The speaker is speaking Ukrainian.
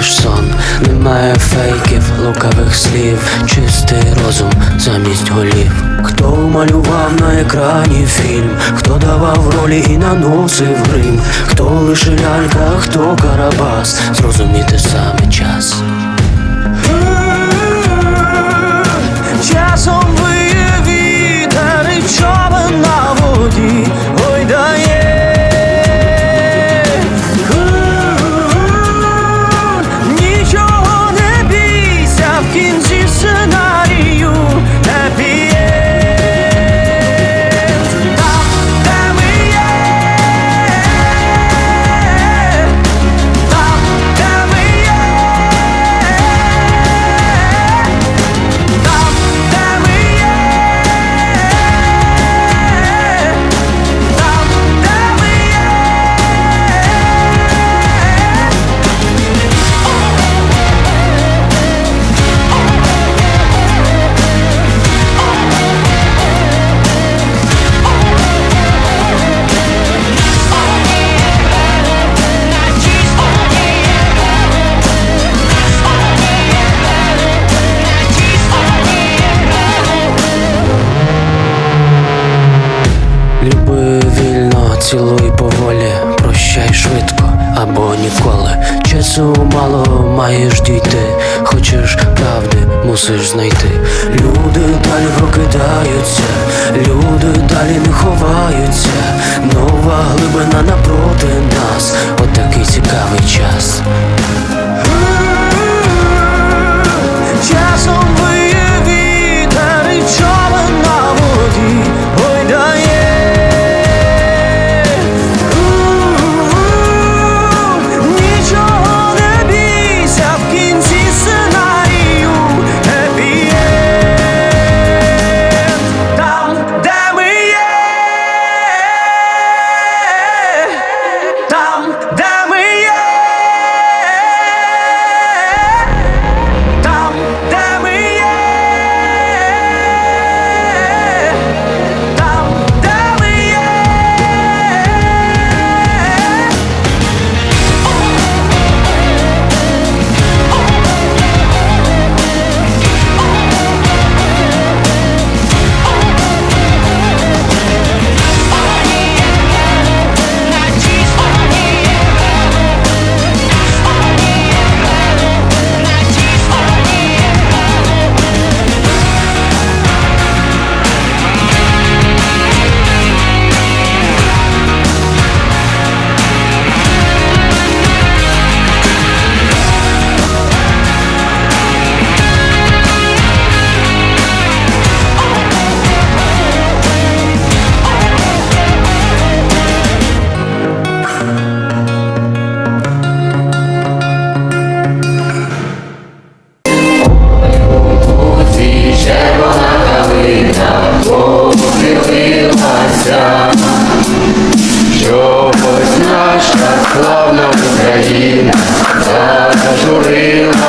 лиш сон, немає фейків, лукавих слів, чистий розум замість голів. Хто малював на екрані фільм, хто давав ролі і наносив грим, хто лише лялька, хто карабас, зрозуміти саме Люби вільно, цілуй поволі, прощай швидко або ніколи. Часу мало маєш дійти, хочеш правди, мусиш знайти. Люди далі прокидаються, люди далі не ховаються. Нова глибина напроти нас, отакий цікавий час. Чогось наша славна Україна зажурилася.